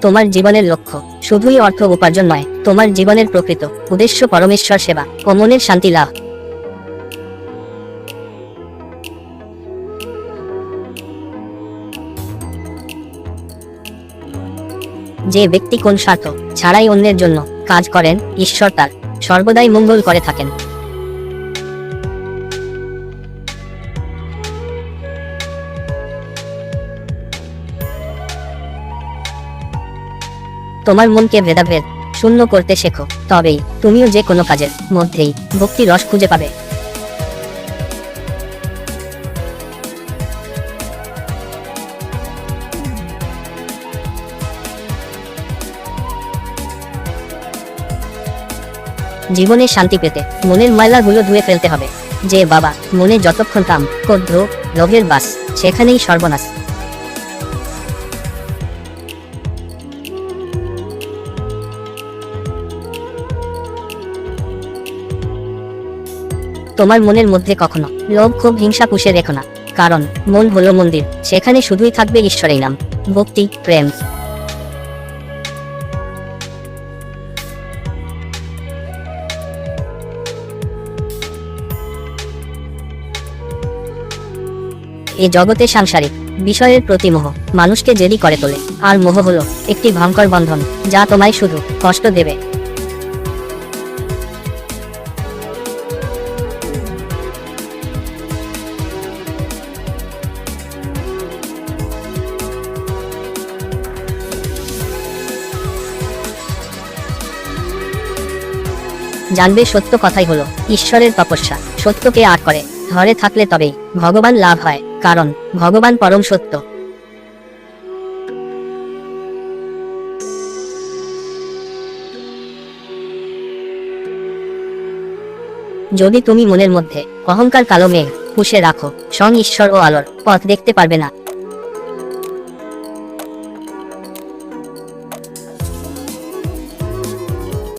তোমার জীবনের লক্ষ্য শুধুই অর্থ উপার্জন নয়, তোমার জীবনের প্রকৃত উদ্দেশ্য পরমেশ্বর সেবা। ও মনের শান্তি লাভ। যে ব্যক্তি কোন স্বার্থ ছাড়াই অন্যের জন্য কাজ করেন, ঈশ্বর তার সর্বদাই মঙ্গল করে থাকেন। তোমার মনকে ভেদাভেদ শূন্য করতে শেখো। তবেই তুমিও যে কোনো কাজের মধ্যেই ভক্তি রস খুঁজে পাবে। জীবনে শান্তি পেতে মনের ময়লাগুলো ধুয়ে ফেলতে হবে। যে বাবা মনে যতক্ষণ কাম ক্রোধ লোভের বাস, সেখানেই সর্বনাশ। তোমার মনের মধ্যে কখনো লোভ, ক্ষোভ, হিংসা পুষে রেখো না। কারণ মন হলো মন্দির, সেখানে শুধুই থাকবে ঈশ্বরের নাম। ভক্তি, প্রেম। এ জগতে সাংসারিক, বিষয়ের প্রতি মোহ, মানুষকে জেদি করে তোলে। আর মোহ হলো একটি ভয়ঙ্কর বন্ধন, যা তোমায় শুধু কষ্ট দেবে। জানবে সত্য কথাই হলো, ঈশ্বরের তপস্যা, সত্যকে আট করে ধরে থাকলে তবেই, ভগবান লাভ হয়, কারণ, ভগবান পরম সত্য। যদি তুমি মনের মধ্যে অহংকার কালো মেঘ পুষে রাখো স্বং ঈশ্বর ও আলোর পথ দেখতে পারবে না